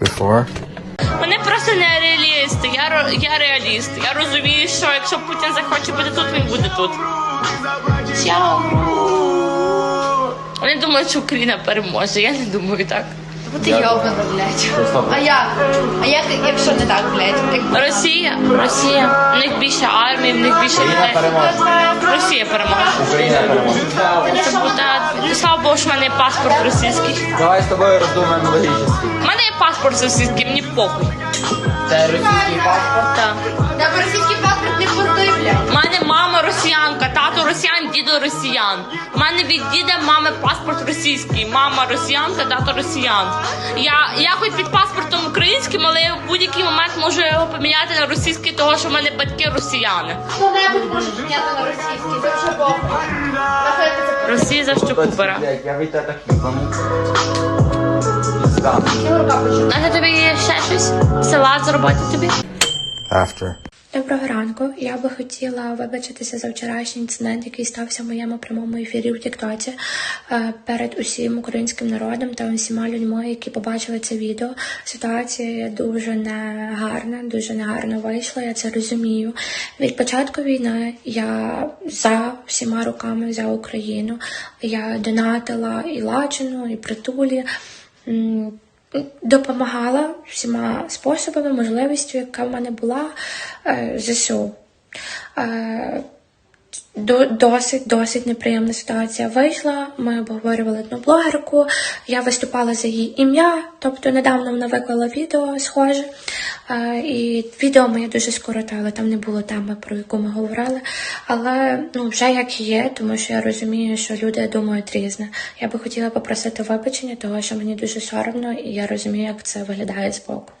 before. Вони просто не реалісти. Я, ро- я реаліст. Я розумію, що якщо Путін захоче бути тут, він буде тут. Чао. Вони думають, що Україна переможе. Я не думаю так. Бо ти йобана, блядь. А як? А як, якщо не так, блядь? Як... Росія, Росія. В них більше армії, в них більше людей. Росія переможе. Україна переможе. Слава Богу, що в мене є паспорт російський. Давай з тобою роздумаємо логічно. У мене є паспорт російський, мені похуй. Це російський паспорт? Так. Та російський паспорт не блядь. У мене мама росіянка, тато росіян, дідо росіян. У мене від діда мами паспорт російський. Мама росіянка, тато росіян. Я, я хоч під паспортом українським, але я в будь-який момент можу його поміняти на російський, того що в мене батьки росіяни. Хто-небудь може підняти на російський, це вже похуй. Нахуй ти Росія за що кубера. Я від тебе так їбану. Пізда. рука почула? Знаєте, тобі є ще щось? Села з роботи тобі? After. Доброго ранку. Я би хотіла вибачитися за вчорашній інцидент, який стався в моєму прямому ефірі в Тіктоці е, перед усім українським народом та усіма людьми, які побачили це відео. Ситуація дуже негарна, дуже негарно вийшла. Я це розумію. Від початку війни я за всіма руками за Україну. Я донатила і Лачину, і притулі. Допомагала всіма способами, можливістю, яка в мене була е, ЗСУ. Е, до- Досить, досить неприємна ситуація вийшла. Ми обговорювали одну блогерку. Я виступала за її ім'я, тобто недавно вона виклала відео схоже. І відео моє дуже скоротили, там не було теми, про яку ми говорили. Але ну, вже як є, тому що я розумію, що люди думають різне. Я би хотіла попросити вибачення, того що мені дуже соромно, і я розумію, як це виглядає збоку.